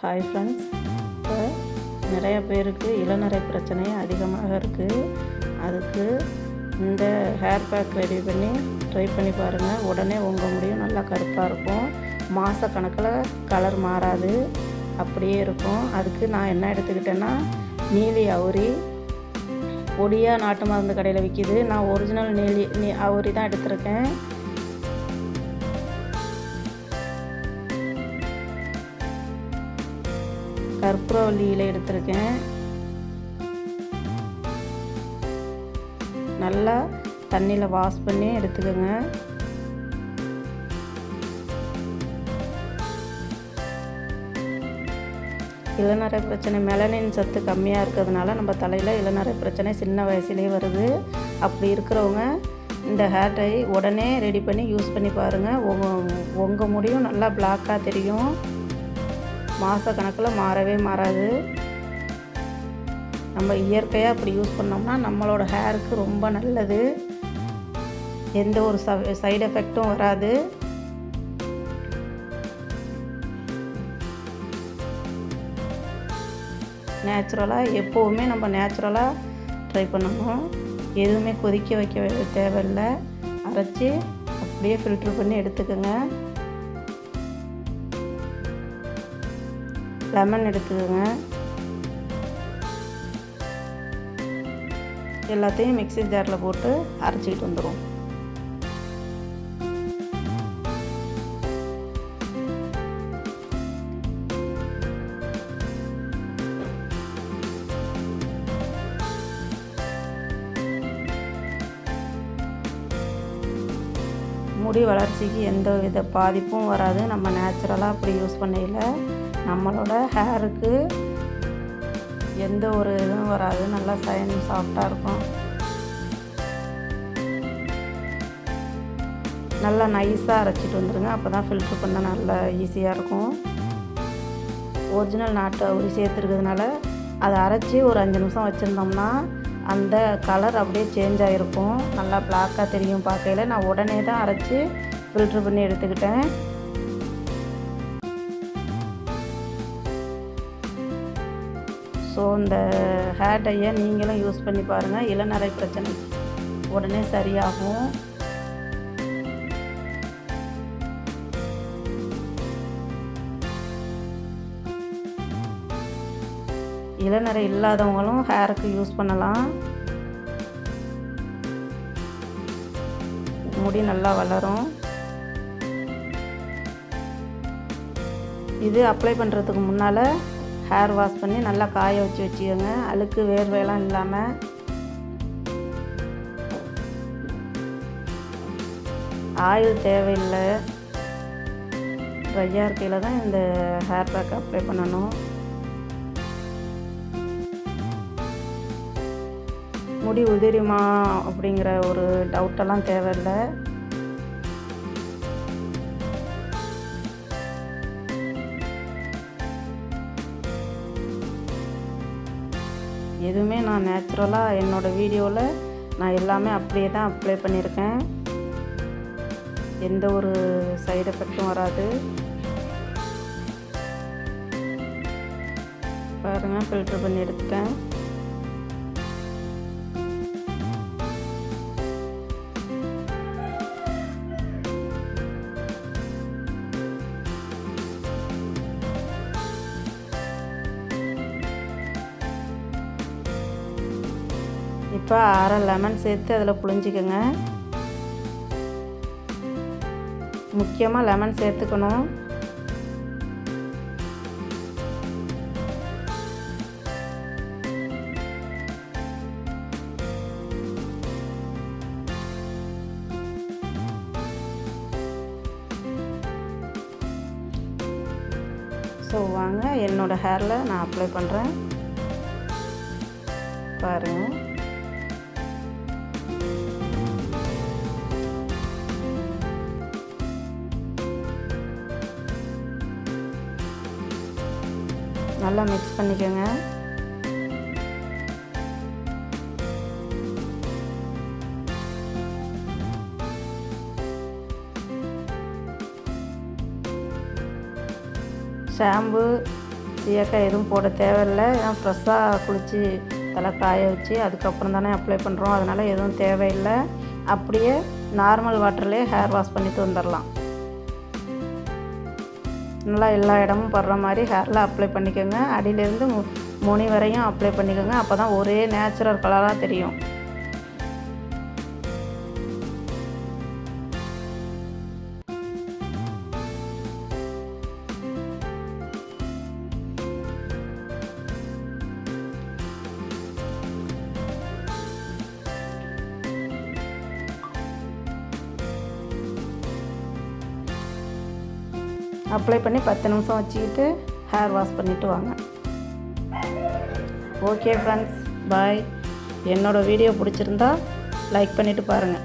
Hi friends இப்போ நிறைய பேருக்கு இளநரை பிரச்சனை அதிகமாக இருக்குது அதுக்கு இந்த ஹேர் பேக் ரெடி பண்ணி ட்ரை பண்ணி பாருங்கள் உடனே உங்க முடியும் நல்லா கருப்பாக இருக்கும். மாத கணக்கில் கலர் மாறாது. அப்படியே இருக்கும். அதுக்கு நான் என்ன எடுத்துக்கிட்டேன்னா நீலி அவுரி. பொடியாக நாட்டு மருந்து கடையில் விற்கிது நான் ஒரிஜினல் நீலி நீ அவுரி தான் எடுத்திருக்கேன். கற்பூரவல்லியில் எடுத்திருக்கேன். நல்லா தண்ணியில் வாஷ் பண்ணி எடுத்துக்கோங்க. இளநரை பிரச்சனை மெலனின் சத்து கம்மியாக இருக்கிறதுனால நம்ம தலையில் இளநரை பிரச்சனை சின்ன வயசுலேயே வருது. அப்படி இருக்கிறவங்க இந்த ஹேர் டை உடனே ரெடி பண்ணி யூஸ் பண்ணி பாருங்கள் உங்கள் உங்கள் முடியும் நல்லா பிளாக்காக தெரியும். மாத கணக்கில் மாறவே மாறாது. நம்ம இயற்கையாக அப்படி யூஸ் பண்ணோம்னா நம்மளோட ஹேருக்கு ரொம்ப நல்லது. எந்த ஒரு சைடு எஃபெக்டும் வராது. நேச்சுரலாக எப்போவுமே நம்ம நேச்சுரலாக ட்ரை பண்ணணும். எதுவுமே கொதிக்க வைக்க தேவையில்லை. அரைச்சி அப்படியே ஃபில்ட்ரு பண்ணி எடுத்துக்கோங்க. லெமன் எடுத்துக்கோங்க. எல்லாத்தையும் மிக்ஸி ஜாரில் போட்டு அரைச்சிக்கிட்டு வந்துடும் முடி வளர்ச்சிக்கு எந்த வித பாதிப்பும் வராது. நம்ம நேச்சுரலாக அப்படி யூஸ் பண்ணையில். நம்மளோட ஹேருக்கு எந்த ஒரு இதுவும் வராது. நல்லா சைன் சாஃப்டாக இருக்கும். நல்லா நைஸாக அரைச்சிட்டு வந்துடுங்க அப்போ தான் ஃபில்ட்ரு பண்ண நல்லா ஈஸியாக இருக்கும். ஒரிஜினல் நாட்டு ஒரு சேர்த்துருக்கிறதுனால அதை அரைச்சி ஒரு அஞ்சு நிமிஷம் வச்சுருந்தோம்னா அந்த கலர் அப்படியே சேஞ்ச் ஆகிருக்கும் நல்லா பிளாக்காக தெரியும் பார்க்கையில். நான் உடனே தான் அரைச்சி ஃபில்ட்ரு பண்ணி எடுத்துக்கிட்டேன். ஸோ இந்த ஹேர் டையை நீங்களும் யூஸ் பண்ணி பாருங்கள் இளநரை பிரச்சனை உடனே சரியாகும். இளநரை இல்லாதவங்களும் ஹேருக்கு யூஸ் பண்ணலாம். முடி நல்லா வளரும். இது அப்ளை பண்ணுறதுக்கு முன்னால் ஹேர் வாஷ் பண்ணி நல்லா காய வச்சு வச்சுக்கோங்க. அழுக்கு வேர்வையெல்லாம் இல்லாமல் ஆயில் தேவையில்லை. ட்ரையாக இருக்கையில் தான் இந்த ஹேர் பேக் அப்ளை பண்ணணும். முடி உதிரிமா அப்படிங்கிற ஒரு டவுட்டெல்லாம் தேவையில்லை. எதுவுமே நான் நேச்சுரலாக என்னோடய வீடியோவில் நான் எல்லாமே அப்படியே தான் அப்ளை பண்ணியிருக்கேன். எந்த ஒரு சைடு எஃபெக்டும் வராது. பாருங்கள் ஃபில்ட்ரு பண்ணி எடுத்துட்டேன். இப்போ அரை லெமன் சேர்த்து அதில் புளிஞ்சிக்கோங்க முக்கியமாக லெமன் சேர்த்துக்கணும். ஸோ வாங்க என்னோடய ஹேரில் நான் அப்ளை பண்ணுறேன் பாருங்கள் நல்லா மிக்ஸ் பண்ணிக்கோங்க. ஷாம்பு சீயக்காய் எதுவும் போட தேவையில்லை. ஏன்னா ஃப்ரெஷ்ஷாக குளித்து தலை காய வச்சு அதுக்கப்புறம் தானே அப்ளை பண்ணுறோம் அதனால் எதுவும் தேவையில்லை. அப்படியே நார்மல் வாட்டர்லேயே ஹேர் வாஷ் பண்ணிட்டு வந்துடலாம் நல்லா எல்லா இடமும் படுற மாதிரி ஹேரில் அப்ளை பண்ணிக்கோங்க. அடியிலேருந்து மு- முனி வரையும் அப்ளை பண்ணிக்கோங்க. அப்போ தான் ஒரே நேச்சுரல் கலராக தெரியும். அப்ளை பண்ணி பத்து நிமிஷம் வச்சுக்கிட்டு ஹேர் வாஷ் பண்ணிவிட்டு வாங்க. ஓகே ஃப்ரெண்ட்ஸ் பாய் என்னோடய வீடியோ பிடிச்சிருந்தா லைக் பண்ணிவிட்டு பாருங்கள்